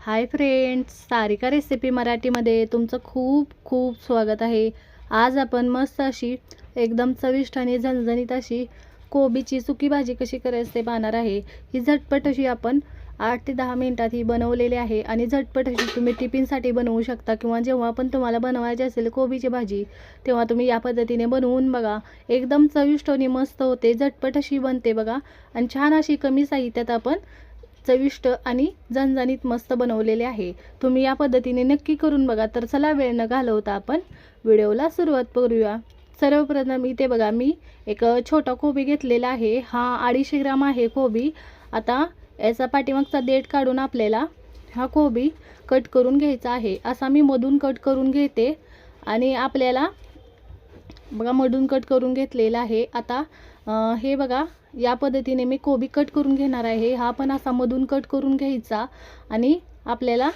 Hi friends Sarika recipe मराठीमध्ये तुमचं खूप खूप स्वागत आहे. आज आपण मस्त अशी एकदम चविष्ट आणि झणझणीत अशी कोबीची सुकी भाजी कशी करायची ते पाहणार आहे. ही झटपट अशी आपण आठ ते दहा मिनटात ही बनवलेली आहे आणि झटपट अशी तुम्ही टिफिनसाठी बनवू शकता किंवा जेव्हा पण तुम्हाला बनवायची असेल कोबीची भाजी तेव्हा तुम्ही या पद्धतीने बनवून बघा. एकदम चविष्ट आणि मस्त होते झटपट अशी बनते बघा. आणि छान अशी कमी साहित्यात आपण चविष्ट आणि झणझणीत मस्त बनवलेले आहे. तुम्ही या पद्धतीने नक्की करून बघा. तर चला वेळ न घालवता आपण व्हिडिओला सुरुवात करूया. सर्वप्रथम इथे बघा मी एक छोटा कोबी घेतलेला आहे. हा अडीचशे ग्राम आहे कोबी. आता याचा पाठीमागचा देठ काढून आपल्याला हा कोबी कट करून घ्यायचा आहे. असा मी मधून कट करून घेते आणि आपल्याला बघा मधून कट करून घेतलेला आहे. आता हे बघा या पद्धतीने मी कोबी कट करून घेणार आहे. हा पण असा मधून कट करून घ्यायचा आणि आपल्याला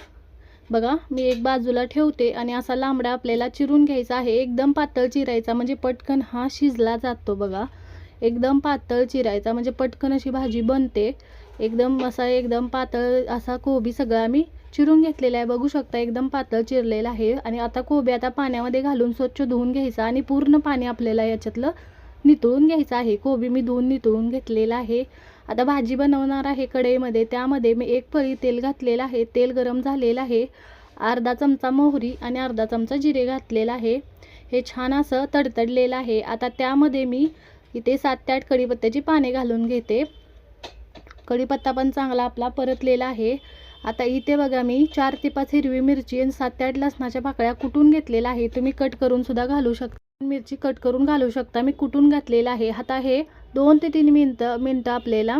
बघा मी एक बाजूला ठेवते आणि असा लांबडा आपल्याला चिरून घ्यायचा आहे. एकदम पातळ चिरायचा म्हणजे पटकन हा शिजला जातो बघा. एकदम पातळ चिरायचा म्हणजे पटकन अशी भाजी बनते. एकदम असा एकदम पातळ असा कोबी सगळा मी चिरून घेतलेला आहे. बघू शकता एकदम पातळ चिरलेला आहे. आणि आता कोबी आता पाण्यामध्ये घालून स्वच्छ धुवून घ्यायचा आणि पूर्ण पाणी आपल्याला याच्यातलं नितळून घ्यायचं आहे. कोबी मी धुवून नितळून घेतलेला आहे. आता भाजी बनवणार आहे कढईमध्ये. त्यामध्ये मी एक पळी तेल घातलेलं आहे. तेल गरम झालेलं आहे. अर्धा चमचा मोहरी आणि अर्धा चमचा जिरे घातलेला आहे. हे छान असं तडतडलेलं आहे. आता त्यामध्ये मी इथे सात ते आठ कढीपत्त्याची पाने घालून घेते. कढीपत्ता पण चांगला आपला परतलेला आहे. आता इथे बघा मी चार ते पाच हिरवी मिरची आणि सात ते आठ लसणाच्या पाकळ्या कुटून घेतलेल्या आहे. तुम्ही कट करून सुद्धा घालू शकता. मिरची कट करून घालू शकता. मी कुटून घातलेलं आहे. आता हे दोन ते तीन मिनटं मिनटं आपल्याला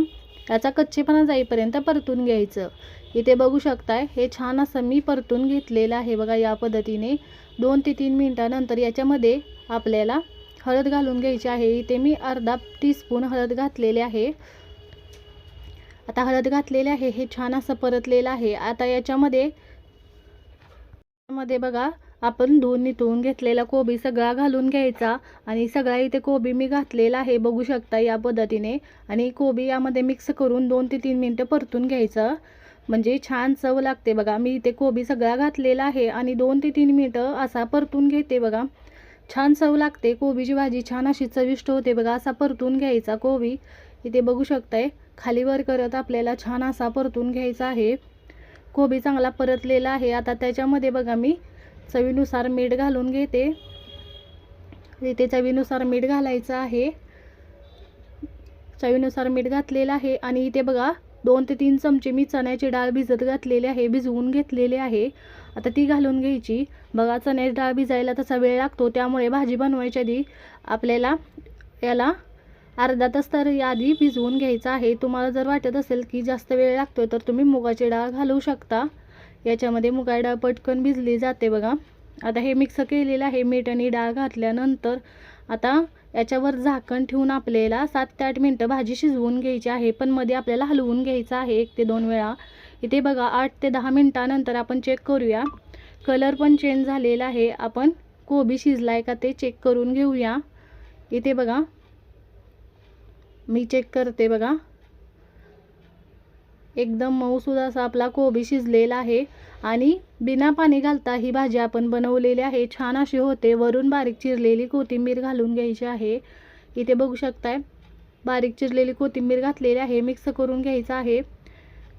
याचा कच्चेपणा जाईपर्यंत परतून घ्यायचं. इथे बघू शकताय हे छान असं मी परतून घेतलेलं आहे बघा या पद्धतीने. दोन ते तीन मिनटानंतर याच्यामध्ये आपल्याला हळद घालून घ्यायची आहे. इथे मी अर्धा टीस्पून हळद घातलेले आहे. आता हळद घातलेले आहे हे छान असं परतलेलं आहे. आता याच्यामध्ये मध्ये बघा आपण धुवून नितळून घेतलेला कोबी सगळा घालून घ्यायचा आणि सगळा इथे कोबी मी घातलेला आहे बघू शकता या पद्धतीने. आणि कोबी यामध्ये मिक्स करून दोन ते तीन मिनटं परतून घ्यायचं. म्हणजे छान चव लागते बघा. मी इथे कोबी सगळा घातलेला आहे आणि दोन ते तीन मिनटं असा परतून घेते बघा. छान चव लागते. कोबीची भाजी छान अशी चविष्ट होते बघा. असा परतून घ्यायचा कोबी. इथे बघू शकताय. खालीवर करत आपल्याला छान असा परतून घ्यायचा आहे. कोबी चांगला परतलेला आहे. आता त्याच्यामध्ये बघा मी चवीनुसार मीठ घालून घेते. इथे चवीनुसार मीठ घालायचं आहे. चवीनुसार मीठ घातलेलं आहे आणि इथे बघा दोन ते तीन चमचे मी चण्याची डाळ भिजत घातलेली आहे. भिजवून घेतलेली आहे. आता ती घालून घ्यायची. बघा चण्याची डाळ भिजायला तसा वेळ लागतो. त्यामुळे भाजी बनवायच्या आधी आपल्याला याला अर्धा तास तर आधी भिजवून घ्यायचं आहे. तुम्हाला जर वाटत असेल की जास्त वेळ लागतो तर तुम्ही मुगाची डाळ घालू शकता. याच्यामध्ये मुगाची डाळ पटकन भिजली जाते बघा. आता हे मिक्स केलेलं आहे मीठ आणि डाळ घातल्यानंतर आता याच्यावर झाकण ठेवून आपल्याला सात ते आठ मिनटं भाजी शिजवून घ्यायची आहे. पण मध्ये आपल्याला हलवून घ्यायचं आहे एक ते दोन वेळा. इथे बघा आठ ते दहा मिनटानंतर आपण चेक करूया. कलर पण चेंज झालेला आहे. आपण कोबी शिजला आहे का ते चेक करून घेऊया. इथे बघा मी चेक करते बघा. एकदम मऊसुद्धा असा आपला कोबी शिजलेला आहे. आणि बिना पाणी घालता ही भाजी आपण बनवलेली आहे. छान अशी होते. वरून बारीक चिरलेली कोथिंबीर घालून घ्यायची आहे. इथे बघू शकताय. बारीक चिरलेली कोथिंबीर घातलेली आहे. मिक्स करून घ्यायचं आहे.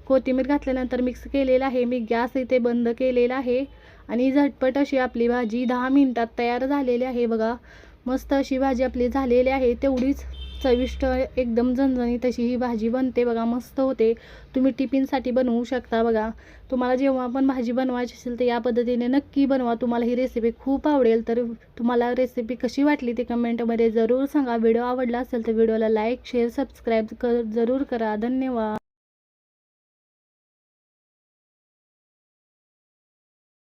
कोथिंबीर घातल्यानंतर मिक्स केलेलं आहे. मी गॅस इथे बंद केलेला आहे. आणि झटपट अशी आपली भाजी दहा मिनटात तयार झालेली आहे बघा. मस्त अशी भाजी आपली झालेली आहे. तेवढीच चविष्ट एकदम झणझणीत तशी ही भाजी बनते बघा मस्त होते. तुम्ही टिफिनसाठी बनवू शकता बघा. तुम्हाला जेव्हा पण भाजी बनवायची असेल तर या पद्धतीने नक्की बनवा. तुम्हाला ही रेसिपी खूप आवडेल. तर तुम्हाला रेसिपी कशी वाटली ते कमेंटमध्ये जरूर सांगा. व्हिडिओ आवडला असेल तर व्हिडिओला लाईक शेअर सबस्क्राईब कर जरूर करा. धन्यवाद.